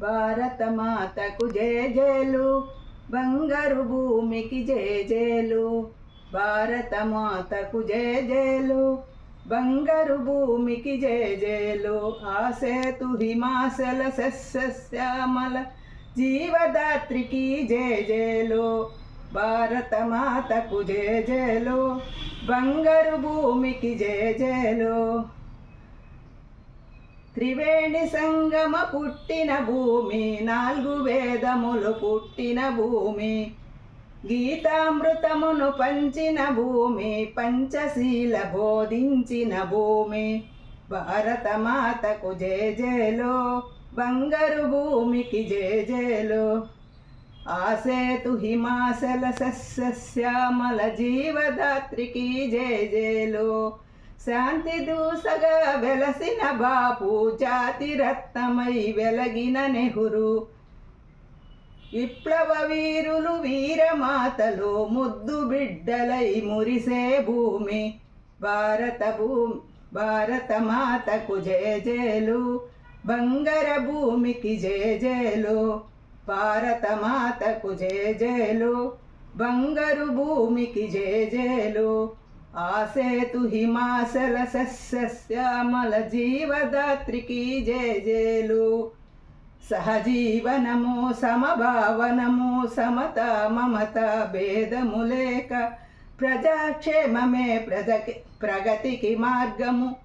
భారతమాతకు జయ జయలు బంగారు భూమికి జయ జయలు. భారతమాతకు జయ జయలు బంగారు భూమికి జయ జయలు. ఆసేతు హిమాచల సస్యశ్యామల జీవదాత్రికి జయ జయలు. భారతమాతకు జయ జయలు బంగారు భూమికి జయ జయలు. త్రివేణి సంగమ పుట్టిన భూమి నాలుగు వేదములు పుట్టిన భూమి. గీతామృతమును పంచిన భూమి పంచశీల బోధించిన భూమి. భారతమాతకు జయ జయలో బంగారు భూమికి జయ జయలో ఆసేతు హిమాచల సస్యశ్యామల జీవదాత్రికి జయ జయలో శాంతి దూసగా వెలసిన బాపు జాతి రత్నమై వెలగిన నెహురు. విప్లవ వీరులు వీరమాతలు ముద్దు బిడ్డలై మురిసే భూమి. భారత భూమి భారత మాతకు జయ జయలు. బంగార భూమికి జయ జయలు. భారత మాతకు జయ జయలు. బంగారు భూమికి జయ జయలు. ఆసేతు హిమాచల సస్యశ్యామల జీవదాత్రికి జయ జయలు. సహజీవనము సమభావనము సమత మమత భేదము లేక ప్రజాక్షేమమే ప్రజకి ప్రగతికి మార్గము.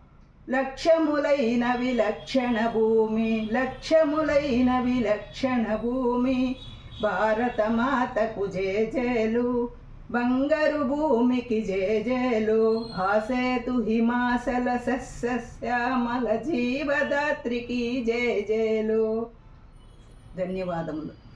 లక్ష్యములైన విలక్షణ భూమి లక్ష్యములైన విలక్షణ భూమి. భారత మాతకు జయ జయలు బంగారు భూమికి జయ జయలు ఆసేతు హిమాచల సస్యశ్యామల జీవదాత్రికి జయ జయలు ధన్యవాదములు.